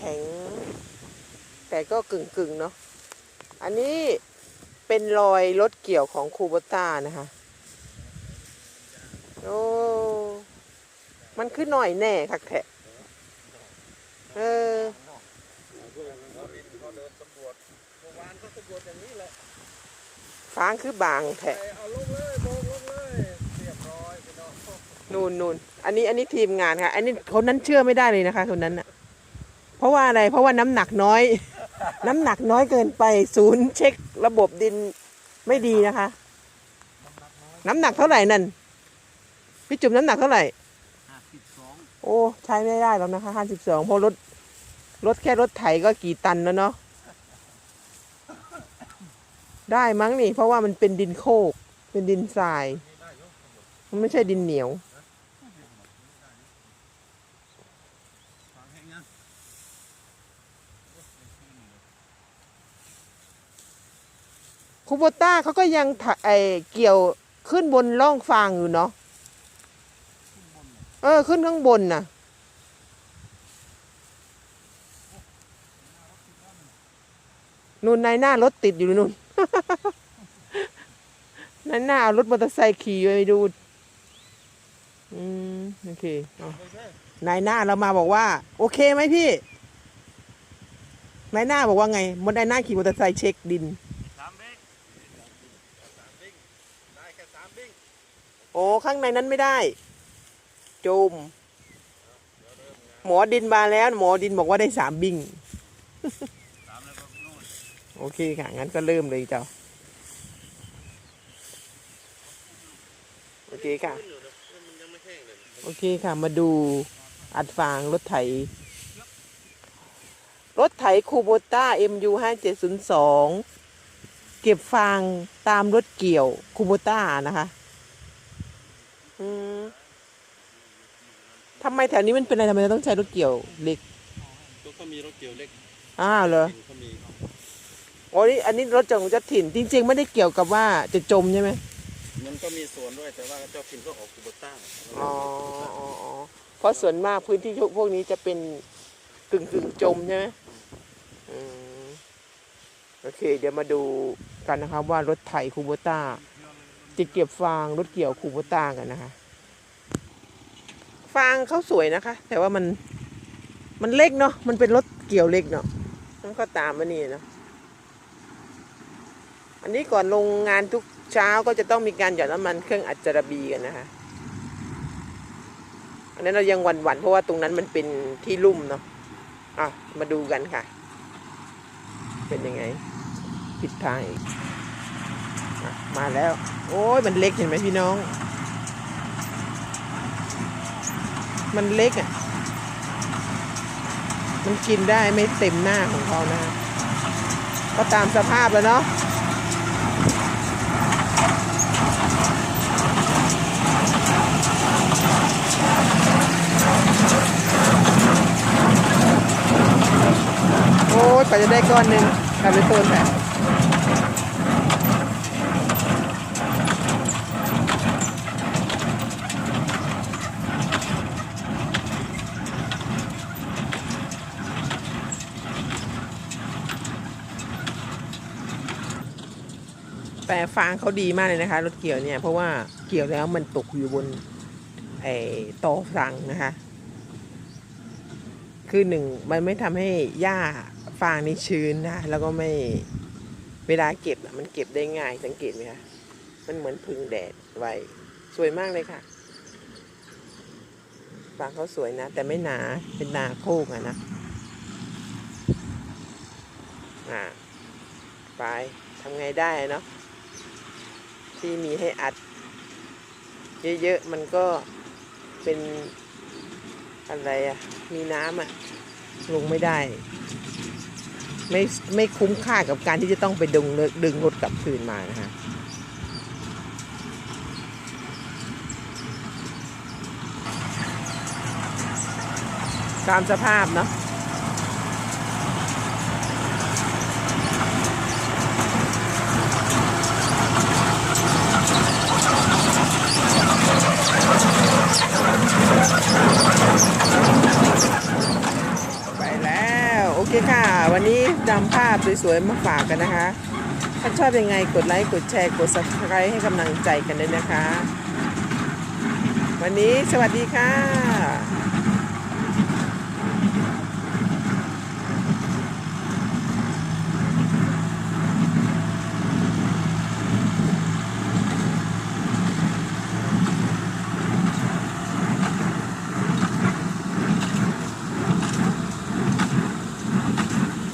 ข็ง แต่ก็กึ่งกึ่งๆเนาะอันนี้เป็นรอยรถเกี่ยวของคูโบต้านะคะโอ้มันขึ้นหน่อยแน่คักแทะเออเขาเดินสำรวจเมื่อวานก็สำรวจอย่างนี้แหละฟางคือบางแทะไปเอาลงเลยโบกลงเลยเรียบร้อยพี่น้องนูนนูนอันนี้อันนี้ทีมงานค่ะ อันนี้คนนั้นเชื่อไม่ได้เลยนะคะคนนั้นน่ะ เพราะว่าอะไรเพราะว่าน้ำหนักน้อย น้ำหนักน้อยเกินไป ศูนย์เช็คระบบดินไม่ดีนะคะ น้ำหนักเท่าไหร่นั่นพี่จุ๋มน้ำหนักเท่าไหร่ห้าสิบสองโอ้ใช้ไม่ได้แล้วนะคะห้าสิบสองเพราะรถรถแค่รถไถก็กี่ตันแล้วเนาะได้มั้งนี่ เพราะว่ามันเป็นดินโคก เป็นดินทราย มันไม่ใช่ดินเหนียว ฟังให้งั้น คูโบต้าเขาก็ยังไอเกี่ยวขึ้นบนร่องฟางอยู่เนาะเออ ขึ้นข้างบนน่ะ นู่นในหน้ารถติดอยู่นู่นในหน้าเอารถมอเตอร์ไซค์ขี่ไปดูอืมโอเคนายหน้าเรามาบอกว่า โอเคไหมพี่นายหน้าบอกว่าไงมนนายหน้าขี่มอเตอร์ไซค์เช็คดิน สามบิ้งสามบิ้งได้แค่สามบิ้ง โอ้ข้างในนั้นไม่ได้ จุมหมอดินมาแล้ว หมอดินบอกว่าได้สามบิงโอเคค่ะ งั้นก็เริ่มเลยเจ้า โอเคค่ะ โอเคค่ะ มาดูอัดฟางรถไถ รถไถคูโบต้า MU 5702 เก็บฟางตามรถเกี่ยวคูโบต้านะคะ อืมทำไมแถวนี้มันเป็นอะไรทำไมเราต้องใช้รถเกี่ยวเล็กก็เขามีรถเกี่ยวเล็กอ้าวเหรอเขามีโอ้นี่อันนี้รถจังจะถิ่นจริง ๆ ไม่ได้เกี่ยวกับว่าจะจมใช่ไหมมันก็มีส่วนด้วยแต่ว่าเจ้าพินก็ออกคูโบต้าอ๋ออ๋ออ๋อเพราะส่วนมากพื้นที่พวกนี้จะเป็นกึ่งกึ่งๆจมใช่ไหมอืมโอเค เดี๋ยวมาดูกันนะครับว่ารถไถคูโบต้า จะเก็บฟางรถเกี่ยวคูโบต้ากันนะคะ ฟางเขาสวยนะคะ แต่ว่ามันมันเล็กเนาะมันเป็นรถเกี่ยวเล็กเนาะต้องก็ตามมานี่เนาะอันนี้ก่อนลงงานทุกเช้าก็จะต้องมีการหยอดน้ำมันเครื่องอัดจระบีกันนะคะ อันนั้นเรายังหวั่นๆเพราะว่าตรงนั้นมันเป็นที่ลุ่มเนาะอะมาดูกันค่ะ เป็นยังไง ผิดทางอีก มาแล้ว โอ้ยมันเล็กเห็นไหมพี่น้อง มันเล็กอะ มันกินได้ไม่เต็มหน้าของเขานะ ก็ตามสภาพแล้วเนาะโอ้ยไปจะได้ก้อนหนึ่งกลายเป็นต้นแบบ แต่ฟางเขาดีมากเลยนะคะ รถเกี่ยวเนี่ย เพราะว่าเกี่ยวแล้วมันตกอยู่บนไอ้ตอสังนะคะ คือหนึ่งมันไม่ทำให้หญ้าฟางนี่ชื้นนะแล้วก็ไม่เวลาเก็บมันเก็บได้ง่ายสังเกตไหมคะมันเหมือนพึ่งแดดไว้สวยมากเลยค่ะฟางเขาสวยนะ แต่ไม่หนาเป็นนาโคกอะนะอ่าไปทำไงได้เนาะ ที่มีให้อัด เยอะๆ มันก็เป็นอะไรอะมีน้ำอะลงไม่ได้ ไม่ไม่คุ้มค่ากับการที่จะต้องไปดึงดึงรถกลับคืนมานะฮะตามสภาพเนาะไปแล้ว เคค่ะ วันนี้ นำภาพสวยๆมาฝากกันนะคะ ถ้าชอบยังไงกดไลค์กดแชร์กด subscribe ให้กำลังใจกันด้วยนะคะ วันนี้สวัสดีค่ะ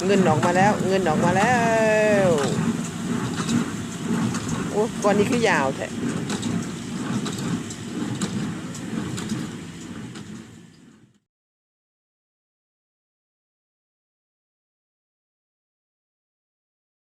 เงินออกมาแล้ว เงินออกมาแล้วโอ้ก้อนนี้คือยาวแท้